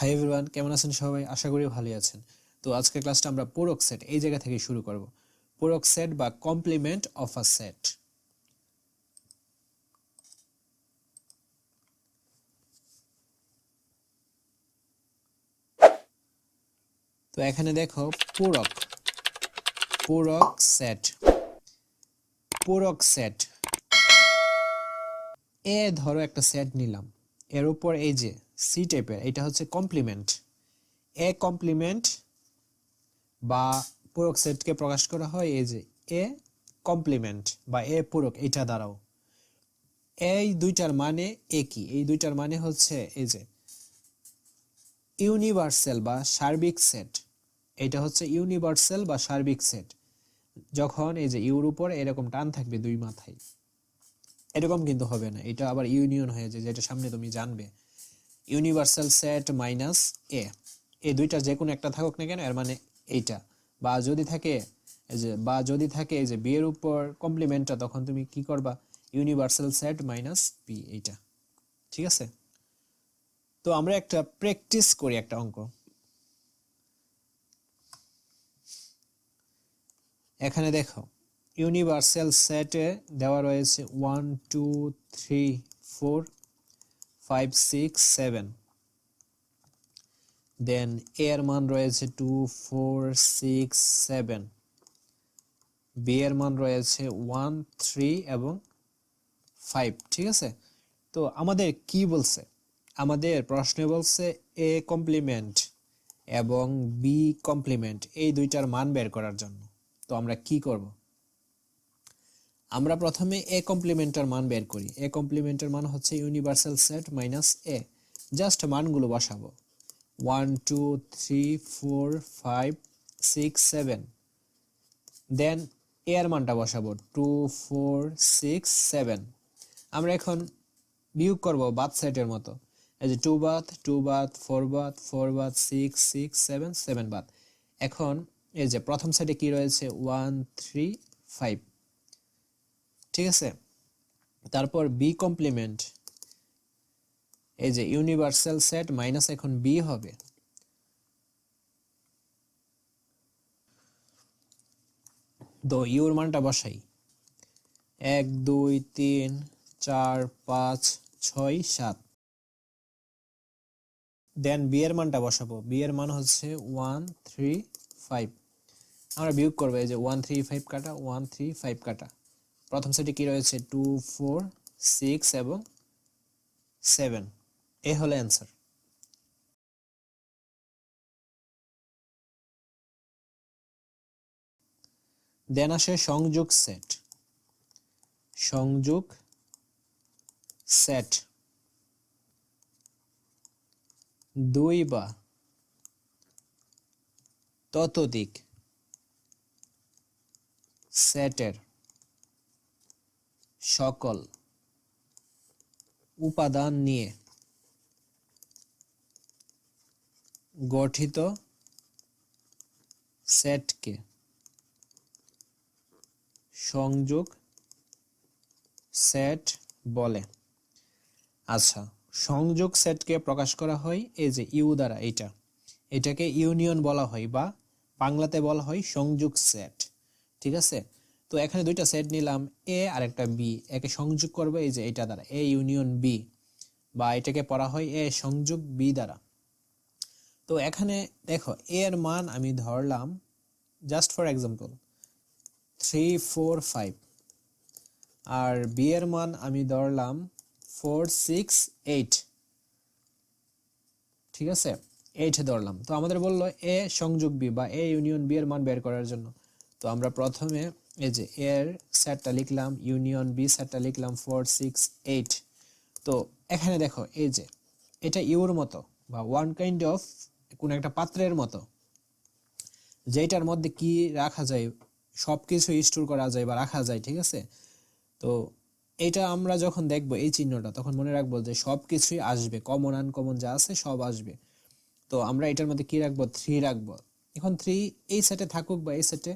Hi everyone কেমন আছেন সবাই? আশা করি ভালোই আছেন। তো আজকে ক্লাসটা আমরা পূরক সেট এই জায়গা থেকে শুরু করব। পূরক সেট বা কমপ্লিমেন্ট অফ আ সেট তো এখানে দেখো পূরক পূরক সেট পূরক সেট এ ধরো একটা সেট নিলাম। এর উপর এই যে সি টাইপের এটা হচ্ছে কমপ্লিমেন্ট এ কমপ্লিমেন্ট বা পূরক সেটকে প্রকাশ করা হয় এই যে এ কমপ্লিমেন্ট বা এ পূরক, এটা দ্বারাও। এই দুইটার মানে একই এই দুইটার মানে হচ্ছে এই যে ইউনিভার্সাল বা সার্বিক সেট এটা হচ্ছে ইউনিভার্সাল বা সার্বিক সেট যখন এই যে ইউর উপর এরকম টান থাকবে দুই মাথায়। এরকম কিন্তু হবে না। এটা আবার ইউনিয়ন হয়ে যায়, যেটা সামনে তুমি জানবে। ইউনিভার্সাল সেট মাইনাস এ এই দুইটা যে কোনো একটা থাকুক না কেন, এর মানে এইটা। বা যদি থাকে, এই যে, বা যদি থাকে, এই যে বি এর উপর কমপ্লিমেন্টটা তখন তুমি কি করবা? ইউনিভার্সাল সেট মাইনাস বি এইটা। ঠিক আছে? তো আমরা একটা প্র্যাকটিস করি একটা অঙ্ক। এখানে দেখো ইউনিভার্সাল সেটে দেওয়া রয়েছে one, two, three, four, five, six, seven. Then এর মান রয়েছে two, four, six, seven. B এর মান রয়েছে ওয়ান, থ্রি এবং ফাইভ, ঠিক আছে? তো আমাদের কি বলছে? আমাদের প্রশ্নে বলছে এ কমপ্লিমেন্ট এবং বি কমপ্লিমেন্ট, এই দুইটার মান বের করার জন্য। তো আমরা কি করব? আমরা প্রথমে এ কমপ্লিমেন্টের মান বের করি। এ কমপ্লিমেন্টের মান হচ্ছে universal set minus A just মানগুলো বসাবো। One two three four five six seven then এর মানটা বসাবো। টু ফোর সিক্স সেভেন আমরা এখন বিয়োগ করব বাদ সেটের মতো। এই যে টু বাদ টু বাথ ফোর বাদ ফোর বাদ সিক্স সিক্স সেভেন সেভেন বাথ এখন এই যে প্রথম সাইডে কি রয়েছে? ওয়ান থ্রি ফাইভ ঠিক আছে? তারপর বি কমপ্লিমেন্ট এই যে ইউনিভার্সাল সেট মাইনাস এখন বি হবে। তো ইউর মানটা বসাই। এক, দুই, তিন, চার, পাঁচ, ছয়, সাত। দেন বি এর মানটা বসাবো। বি এর মান হচ্ছে ওয়ান থ্রি ফাইভ আমরা বিয়োগ করব, এই যে ওয়ান থ্রি ফাইভ কাটা ওয়ান থ্রি ফাইভ কাটা। প্রথম সেটে কি রয়েছে? টু, ফোর, সিক্স এবং সেভেন। এ হলো অ্যান্সার। দেন আসে সংযোগ সেট। সংযোগ সেট। দুই বা ততোধিক সেটের সকল উপাদান নিয়ে গঠিত সেটকে সংযোগ সেট বলে। আচ্ছা সংযোগ সেটকে প্রকাশ করা হয় এই যে ইউ দ্বারা এটা এটাকে ইউনিয়ন বলা হয় বা বাংলাতে বলা হয় সংযোগ সেট। ঠিক আছে? তো এখানে দুইটা সেট নিলাম এ আর একটা বি একে সংযোগ করবে এই যে এটা দ্বারা এ ইউনিয়ন বি বা এটাকে পড়া হয় এ সংযোগ বি দ্বারা। তো এখানে দেখো এ এর মান আমি ধরলাম just for example three four five R B এর মান আমি ধরলাম ফোর সিক্স এইট ঠিক আছে? এইট ধরলাম। তো আমাদের বলল এ সংযোগ বি বা এ ইউনিয়ন বি এর মান বের করার জন্য। তো আমরা প্রথমে এই যে এর সেটটা লিখলাম, ইউনিয়ন বি সেটটা লিখলাম ফোর সিক্স এইট তো এখানে দেখো, এই যে, এটা ইউর মতো বা ওয়ান কাইন্ড অফ কোন একটা পাত্রের মতো। যেটার মধ্যে কি রাখা যায় সব কিছু স্টোর করা যায় বা রাখা যায়, ঠিক আছে? তো এটা আমরা যখন দেখব, এই চিহ্নটা, তখন মনে রাখব যে সব কিছুই আসবে। কমন আনকমন যা আছে, সব আসবে। তো আমরা এটার মধ্যে কি রাখব? থ্রি রাখব। এখন থ্রি এই সেটে থাকুক বা এই সেটে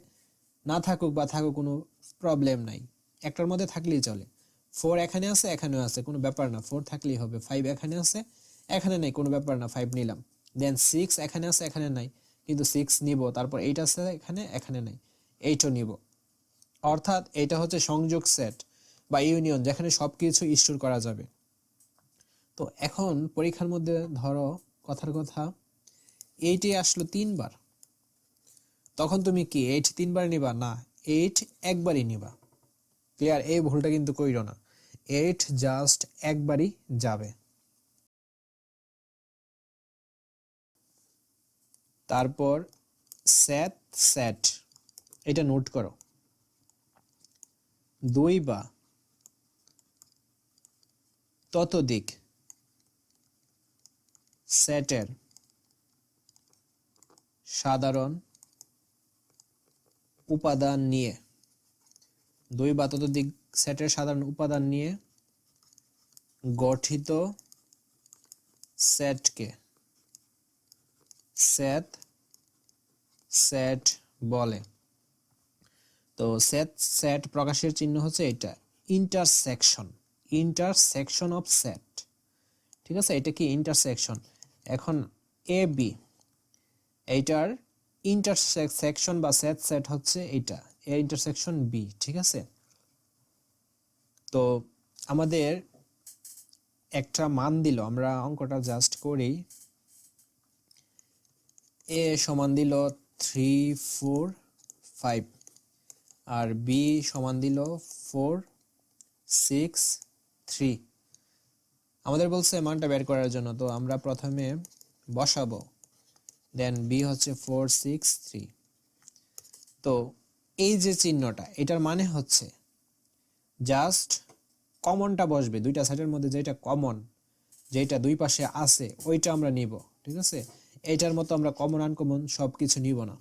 না থাকুক বা থাকুক কোনো প্রবলেম নাই। একটার মধ্যে থাকলেই চলে। ফোর এখানে আছে, এখানেও আছে, কোনো ব্যাপার না। ফোর থাকলেই হবে। ফাইভ এখানে আছে, এখানে নেই, কোনো ব্যাপার না ফাইভ নিলাম। দেন সিক্স এখানে আছে, এখানে নাই। কিন্তু সিক্স নিব, তারপর এইট আছে, এখানে এখানে নাই। এইটও নিব। অর্থাৎ এটা হচ্ছে সংযোগ সেট বা ইউনিয়ন যেখানে সব কিছু স্টোর করা যাবে। তো এখন পরীক্ষার মধ্যে ধরো, কথার কথা এইটে আসলো তিনবার। তখন তুমি কি এইট তিনবার নিবা? না এইট একবারই নিবা। ক্লিয়ার এই ভুলটা কিন্তু কইরো না। এইট জাস্ট একবারই যাবে। তারপর স্যাট স্যাট এটা নোট করো। দুই বা ততোধিক সেটের সাধারণ উপাদান নিয়ে। দুই বা ততোধিক সেটের সাধারণ উপাদান নিয়ে গঠিত সেটকে সেট সেট বলে। তো সেট সেট প্রকাশের চিহ্ন হচ্ছে এটা ইন্টারসেকশন ইন্টারসেকশন অফ সেট ঠিক আছে? এটা কি ইন্টারসেকশন এখন এ বি এইটার ইন্টারসেকশন বা সেট সেট হচ্ছে এটা এ ইন্টারসেকশন বি ঠিক আছে? তো আমাদের একটা মান দিল, আমরা অঙ্কটা জাস্ট করি। এ সমান দিল থ্রি ফোর ফাইভ আর বি সমান দিল ফোর সিক্স থ্রি আমাদের বলছে মানটা বের করার জন্য, তো আমরা প্রথমে বসাবো। দেন বি হচ্ছে ফোর সিক্স থ্রি তো এই যে চিহ্নটা, এটার মানে হচ্ছে জাস্ট কমনটা বসবে, দুইটা সাইডের মধ্যে যেটা কমন যেটা দুই পাশে আছে, ওইটা আমরা নিব, ঠিক আছে? এইটার মতো আমরা কমন আনকমন সব কিছু নিব না।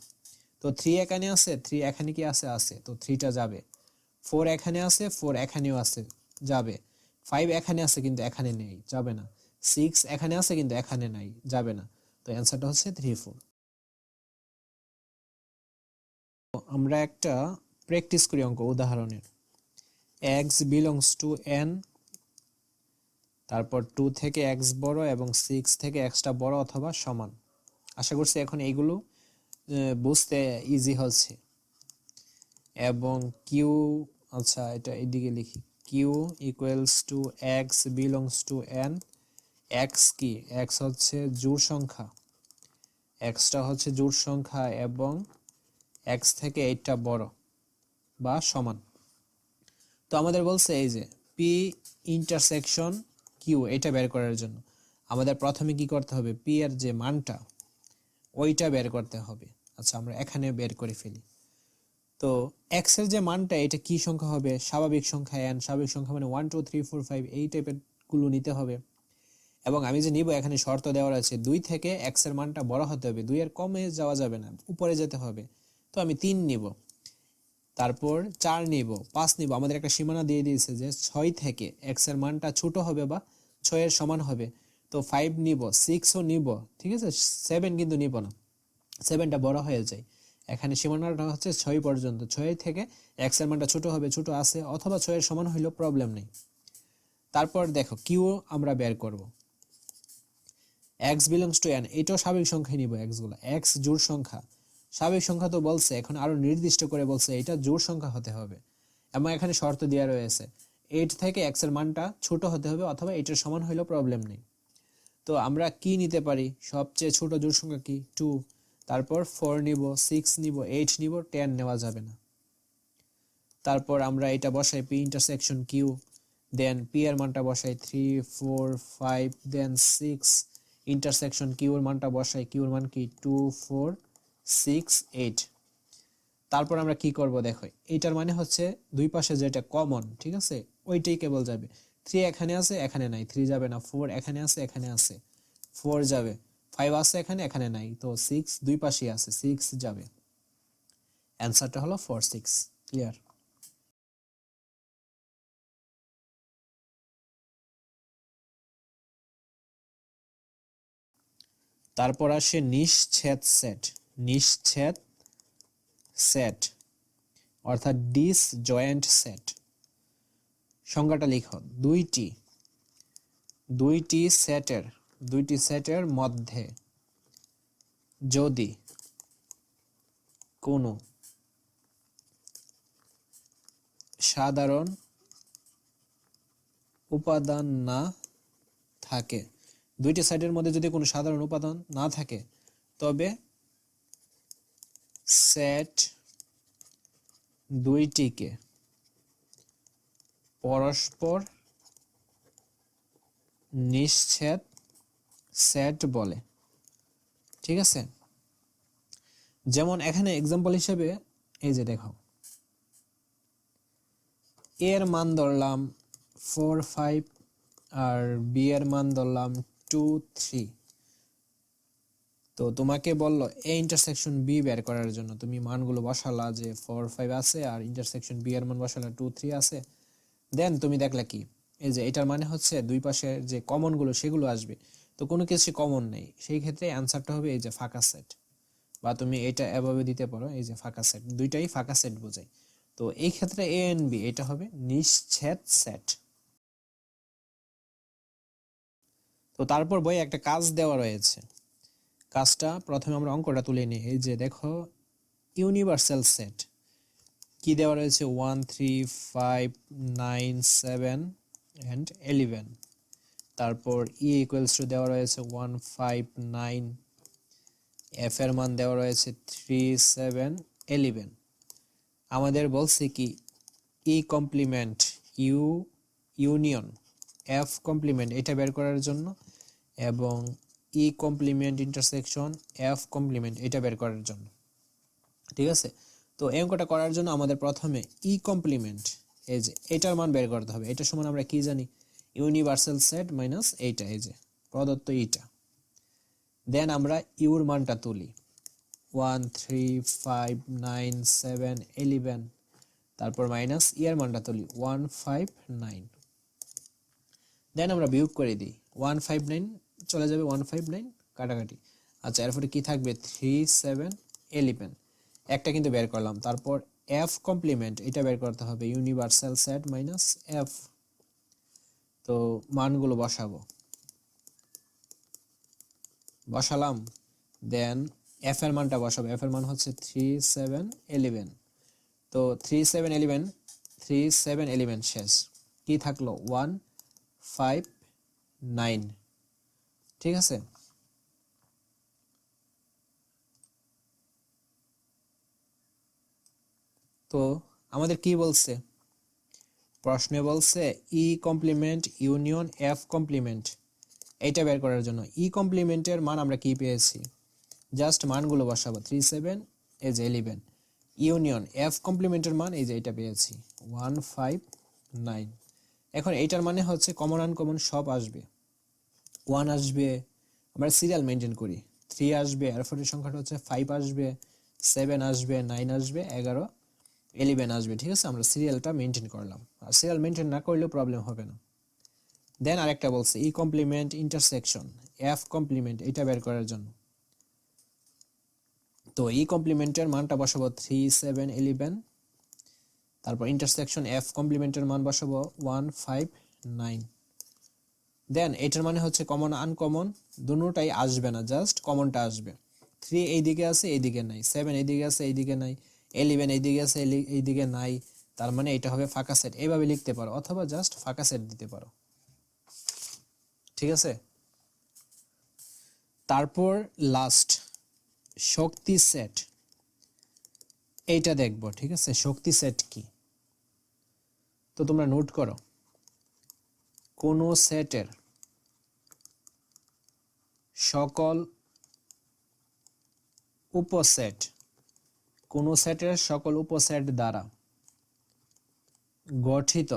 তো থ্রি এখানে আছে থ্রি এখানে কি আছে? আছে। তো থ্রিটা যাবে। ফোর এখানে আছে ফোর এখানেও আছে, যাবে। ফাইভ এখানে আছে কিন্তু এখানে নেই, যাবে না। সিক্স এখানে আছে কিন্তু এখানে নাই, যাবে না। তো অ্যান্সারটা হচ্ছে থ্রি ফোর আমরা একটা প্র্যাকটিস করি অঙ্ক, উদাহরণের। এক্স বিলংস টু এন তারপর টু থেকে এক্স বড় এবং সিক্স থেকে এক্সটা বড় অথবা সমান। আশা করছি এখন এইগুলো বুঝতে ইজি হচ্ছে। এবং কিউ আচ্ছা এটা এদিকে লিখি। Q equals to X belongs to N X কি? এক্স হচ্ছে জোড় সংখ্যা। এক্সটা হচ্ছে জোড় সংখ্যা এবং এক্স থেকে এইটটা বড় বা সমান। তো আমাদের বলছে এই যে পি ইন্টারসেকশন কিউ এটা বের করার জন্য। আমাদের প্রথমে কি করতে হবে? পি এর যে মানটা, ওইটা বের করতে হবে। আচ্ছা আমরা এখানে বের করে ফেলি। তো এক্সের যে মানটা, এটা কি সংখ্যা হবে? স্বাভাবিক সংখ্যা এন স্বাভাবিক সংখ্যা মানে one two three four five এই টাইপেরগুলো নিতে হবে। এবং আমি যে নিব, এখানে শর্ত দেওয়ার আছে দুই থেকে এক্সের মানটা বড় হতে হবে, দুই এর কমে যাওয়া যাবে না, উপরে যেতে হবে। তো আমি তিন নিব, তারপর চার নিব, পাঁচ নিব, আমাদের একটা সীমানা দিয়ে দিয়েছে যে ছয় থেকে এক্সের মানটা ছোট হবে বা ছয়ের সমান হবে। তো ফাইভ নিব সিক্সও নিব, ঠিক আছে? সেভেন কিন্তু নিব না সেভেনটা বড় হয়ে যায়। এখানে সীমানাটা হচ্ছে ছয় পর্যন্ত, ছয় থেকে এক্সের মানটা ছোট হবে, ছোট আছে, অথবা ছয়ের সমান হইলেও প্রবলেম নেই। তারপর দেখো, কিউ আমরা বের করব। এক্স বিলংস টু এন এটাও স্বাভাবিক সংখ্যায় নিব এক্সগুলো। এক্স জোড় সংখ্যা। স্বাভাবিক সংখ্যা তো বলছে, এখন আরও নির্দিষ্ট করে বলছে, এটা জোড় সংখ্যা হতে হবে। এবং এখানে শর্ত দেওয়া রয়েছে এইট থেকে এক্সের মানটা ছোট হতে হবে অথবা এটার সমান হইলেও প্রবলেম নেই। তো আমরা কি নিতে পারি? সবচেয়ে ছোট জোড় সংখ্যা কি? টু তারপর ফোর নিব সিক্স নিব এইট নিব টেন নেওয়া যাবে না। তারপর আমরা এটা বসাই P intersection Q then P এর মানটা বসাই three four five then six intersection কিউর মানটা বসাই কিউর মান কি? টু ফোর সিক্স এইট তারপর আমরা কি করব দেখো, এইটার মানে হচ্ছে দুই পাশে যেটা কমন ঠিক আছে? ওইটাই কেবল যাবে। থ্রি এখানে আছে, এখানে নাই। থ্রি যাবে না। ফোর এখানে আছে এখানে আছে। ফোর যাবে। ফাইভ আছে, এখানে এখানে নাই। তো সিক্স দুই পাশেই আছে। সিক্স যাবে। অ্যান্সারটা হলো ফোর সিক্স ক্লিয়ার তারপর আসে নিশ্ছেদ সেট। নিশ্ছেদ সেট, অর্থাৎ ডিস জয়েন্ট সেট। সংজ্ঞাটা লিখো দুইটি দুইটি সেটের দুইটি সেটের মধ্যে যদি কোনো সাধারণ উপাদান না থাকে দুইটি সাইডের মধ্যে যদি কোনো সাধারণ উপাদান না থাকে, তবে সেট দুইটিকে পরস্পর নিশ্ছেদ সেট বলে। ঠিক আছে? যেমন এখানে এক্সাম্পল হিসেবে, এই যে দেখো। এর মান ধরলাম ফোর ফাইভ আর বি এর মান ধরলাম টু থ্রি তো তোমাকে বলল এ ইন্টারসেকশন বি বের করার জন্য। তুমি মানগুলো বসালা যে ফোর ফাইভ আছে আর ইন্টারসেকশন বি এর মান বসালা টু থ্রি আছে। দেন তুমি দেখলা কি? এই যে এটার মানে হচ্ছে দুই পাশের যে কমনগুলো সেগুলো আসবে। তো কোনো কিছু কমন নেই। সেই ক্ষেত্রে অ্যান্সারটা হবে এই যে ফাঁকা সেট বা তুমি এটা এভাবে দিতে পারো, এই যে ফাঁকা সেট দুইটাই ফাঁকা সেট বোঝায়। তো এই ক্ষেত্রে এ এন বি এটা হবে নিশ্ছেদ সেট তো তারপর বই একটা কাজ দেওয়া রয়েছে। কাজটা প্রথমে আমরা অঙ্কটা তুলে নিই। এই যে দেখো ইউনিভার্সাল সেট কি দেওয়া রয়েছে? One three five nine seven and eleven তারপর ই ইকুয়ালস টু দেওয়া রয়েছে ওয়ান ফাইভ নাইন এফ এর মান দেওয়া রয়েছে থ্রি সেভেন এলিভেন আমাদের বলছে কি E complement U union F complement এটা বের করার জন্য এবং E complement intersection F complement এটা বের করার জন্য। ঠিক আছে? তো এই অঙ্কটা করার জন্য আমাদের প্রথমে ই কমপ্লিমেন্ট এই যে এটার মান বের করতে হবে। এটা সমান আমরা কি জানি? ইউনিভার্সাল সেট মাইনাস এইটা, এই যে প্রদত্ত ইটা দেন আমরা ইউর মানটা তুলি। One three five nine seven eleven তারপর মাইনাস ইয়ার মানটা তুলি। ওয়ান ফাইভ নাইন দেন আমরা বিয়োগ করে দিই। ওয়ান ফাইভ নাইন চলে যাবে ওয়ান ফাইভ নাইন কাটাকাটি। আচ্ছা এরপরে কি থাকবে? থ্রি সেভেন এলিভেন একটা কিন্তু বের করলাম। তারপর এফ কমপ্লিমেন্ট এটা বের করতে হবে। ইউনিভার্সাল সেট মাইনাস এফ তো মানগুলো বসাবো। বসালাম। দেন এফ এর মানটা বসাবো। এফ এর মান হচ্ছে থ্রি সেভেন এলিভেন তো three seven eleven three seven eleven শেষ। কি থাকল? ওয়ান ফাইভ নাইন ঠিক আছে? তো আমাদের কি বলছে? প্রশ্নে বলছে E complement union F complement এটা বের করার জন্য ই কমপ্লিমেন্টের মান আমরা কি পেয়েছি? জাস্ট মানগুলো বসাবো থ্রি সেভেন এজ এলিভেন ইউনিয়ন এফ কমপ্লিমেন্টের মান এই যে এটা পেয়েছি ওয়ান ফাইভ নাইন এখন এইটার মানে হচ্ছে কমন আনকমন সব আসবে। ওয়ান আসবে, আমরা সিরিয়াল মেনটেন করি। থ্রি আসবে এরপরের সংখ্যাটা হচ্ছে ফাইভ আসবে সেভেন আসবে নাইন আসবে, এগারো এলিভেন আসবে, ঠিক আছে? আমরা সিরিয়ালটা মেনটেন করলাম। আর সিরিয়াল মেনটেন না করলেও প্রবলেম হবে না। দেন আরেকটা বলছে E complement intersection F complement এটা বের করার জন্য। তো ই কমপ্লিমেন্টের মানটা বসাবো থ্রি সেভেন ইলেভেন তারপর ইন্টারসেকশন এফ কমপ্লিমেন্টের মান বসাবো ওয়ান ফাইভ নাইন দেন এটার মানে হচ্ছে কমন আনকমন দুটোটাই আসবে না জাস্ট কমনটা আসবে। থ্রি এই দিকে আছে, এইদিকে নাই। সেভেন এই দিকে আছে এই দিকে নাই। এলিভেন এই দিকে আছে এই দিকে নাই। তার মানে এটা হবে ফাঁকা সেট এইভাবে লিখতে পারো, অথবা জাস্ট ফাঁকা সেট দিতে পারো। ঠিক আছে? তারপর লাস্ট শক্তি সেট এইটা দেখব, ঠিক আছে? শক্তি সেট কি? তো তোমরা নোট করো। কোন সেটের সকল উপসেট, কোন সেটের সকল উপসেট দ্বারা গঠিত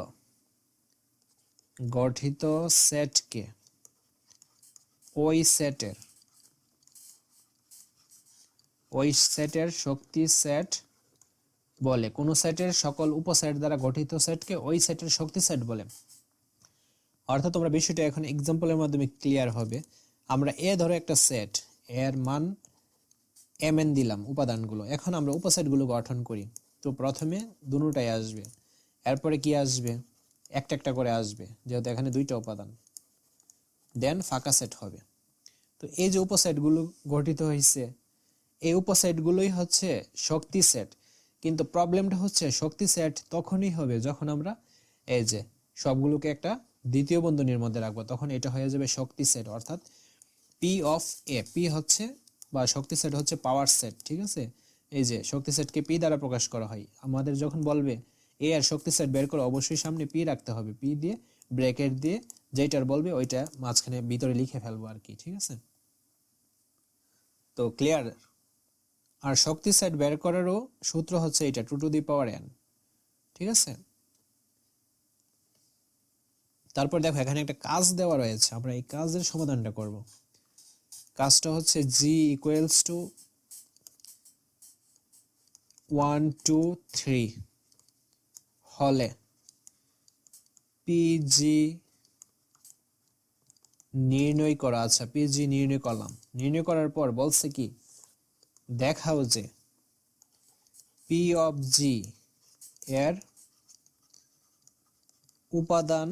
গঠিত সেটকে ওই সেটের ওই সেটের শক্তি সেট বলে। কোন সেটের সকল উপসেট দ্বারা গঠিত সেটকে ওই সেটের শক্তি সেট বলে। অর্থাৎ তোমরা বিষয়টা এখন এক্সাম্পলের মাধ্যমে ক্লিয়ার হবে। আমরা এ ধরো একটা সেট এর মান এম এন দিলাম উপাদানগুলো। এখন আমরা উপসেটগুলো গঠন করি। তো প্রথমে দুটাই আসবে। এরপরে কি আসবে? একটা একটা করে আসবে, যেহেতু এখানে দুইটা উপাদান। দেন ফাঁকা সেট হবে। তো এই যে উপসেটগুলো গঠিত হয়েছে এই উপসেটগুলোই হচ্ছে শক্তি সেট কিন্তু প্রবলেমটা হচ্ছে শক্তি সেট তখনই হবে যখন আমরা এই যে সবগুলোকে একটা দ্বিতীয় বন্ধনীর মধ্যে রাখব, তখন এটা হয়ে যাবে শক্তি সেট অর্থাৎ পি অফ এ পি হচ্ছে, বা শক্তি সেট হচ্ছে পাওয়ার সেট ঠিক আছে? এই যে শক্তি সেটকে পি দ্বারা প্রকাশ করা হয়। আমাদের যখন বলবে এ আর শক্তি সেট বের করে অবশ্যই সামনে পি রাখতে হবে। পি দিয়ে ব্র্যাকেট দিয়ে যেটার বলবে ওইটা মাঝখানে ভিতরে লিখে ফেলব আর কি, ঠিক আছে? তো ক্লিয়ার আর শক্তি সেট বের করারও সূত্র হচ্ছে এটা two to the power N ঠিক আছে? তারপর দেখো এখানে একটা কাজ দেওয়া রয়েছে। আমরা এই কাজের সমাধানটা করব। কাজটা হচ্ছে G equals to one two three হলে পিজি নির্ণয় করা আচ্ছা পিজি নির্ণয় করলাম। নির্ণয় করার পর বলছে কি? দেখাও যে পি অফ জি এর উপাদান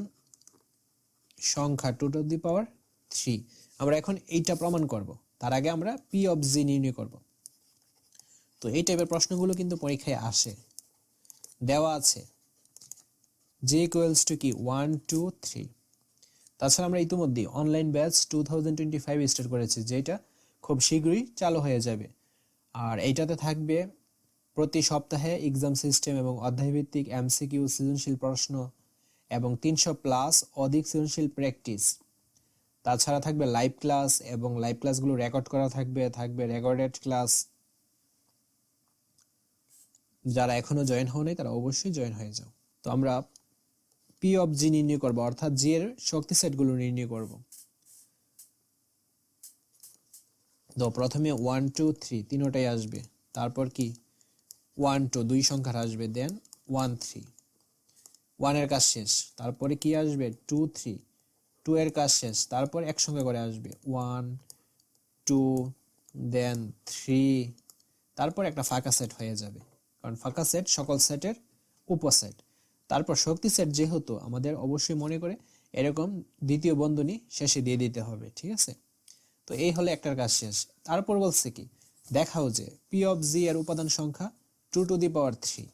সংখ্যা two to the power three আমরা এখন এইটা প্রমাণ করব। তার আগে আমরা পি অফ জি নির্ণয় করব। তো এই টাইপের প্রশ্নগুলো কিন্তু পরীক্ষায় আসে। দেওয়া আছে জে ইকুয়ালস টু কি? ওয়ান টু থ্রি তাছাড়া আমরা ইতিমধ্যে online batch two thousand twenty five start করেছি, যেটা খুব শীঘ্রই চালু হয়ে যাবে। আর এইটাতে থাকবে প্রতি সপ্তাহে এক্সাম সিস্টেম এবং অধ্যায়ভিত্তিক এমসিকিউ সৃজনশীল প্রশ্ন এবং তিনশো প্লাস অধিক সৃজনশীল প্র্যাকটিস তাছাড়া থাকবে লাইভ ক্লাস এবং লাইভ ক্লাসগুলো রেকর্ড করা থাকবে থাকবে রেকর্ডেড ক্লাস যারা এখনও জয়েন হওনি, তারা অবশ্যই জয়েন হয়ে যাও। তো আমরা পি অফ জি নির্ণয় করব, অর্থাৎ জি এর শক্তি সেটগুলো নির্ণয় করব। তো প্রথমে ওয়ান টু থ্রি তিনোটাই আসবে। তারপর কি? ওয়ান টু দুই সংখ্যার আসবে দেন ওয়ান থ্রি ওয়ানের কাজ শেষ। তারপরে কি আসবে? টু থ্রি টু এর কাজ শেষ, তারপর একসঙ্গে করে আসবে। ওয়ান টু দেন থ্রি তারপর একটা ফাঁকা সেট হয়ে যাবে। কারণ ফাঁকা সেট সকল সেটের উপসেট তারপর শক্তি সেট যেহেতু আমাদের অবশ্যই মনে করে, এরকম দ্বিতীয় বন্ধনী শেষে দিয়ে দিতে হবে, ঠিক আছে? তো এই হলে একটার কাজ শেষ। তারপর বলছে কি, দেখাও যে পি অফ জি এর উপাদান সংখ্যা two to the power three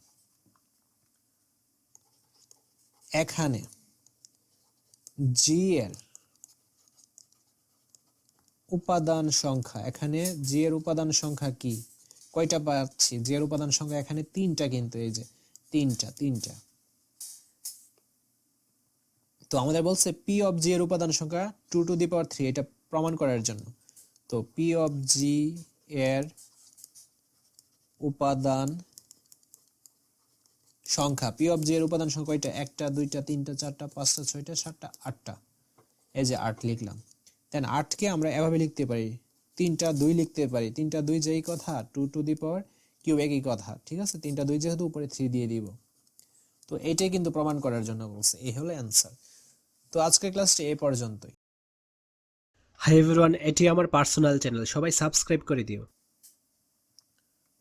এখানে জি এর উপাদান সংখ্যা, এখানে জি এর উপাদান সংখ্যা কি? কয়টা পাচ্ছি? জি এর উপাদান সংখ্যা এখানে তিনটা কিন্তু, এই যে তিনটা তিনটা। তো আমাদের বলছে পি অফ জি এর উপাদান সংখ্যা two to the power three এটা প্রমাণ করার জন্য। তো পি অফ জি এর উপাদান সংখ্যা। পি অফ জি এর উপাদান সংখ্যা কয়টা? একটা দুইটা তিনটা চারটা পাঁচটা ছয়টা সাতটা আটটা। এই যে আট লিখলাম। দেন আটকে আমরা এভাবে লিখতে পারি। তিনটা দুই লিখতে পারি। তিনটা দুই যেই কথা two to the power cube একই কথা ঠিক আছে? তিনটা দুই যেহেতু উপরে থ্রি দিয়ে দিব। তো এইটাই কিন্তু প্রমাণ করার জন্য বলছে। এই হলো অ্যান্সার তো আজকের ক্লাসটি এ পর্যন্তই। হাই এভরিওয়ান এটি আমার পার্সোনাল চ্যানেল সবাই সাবস্ক্রাইব করে দিও।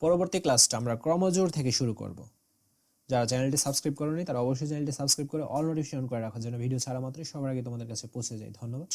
পরবর্তী ক্লাসটা আমরা ক্রমজোর থেকে শুরু করব। যারা চ্যানেলটি সাবস্ক্রাইব করেনি তারা অবশ্যই চ্যানেলটি সাবস্ক্রাইব করে অল নোটিফিকেশন করে রাখার জন্য ভিডিও ছাড়া মাত্রই সবার আগে তোমাদের কাছে পৌঁছে যায়। ধন্যবাদ।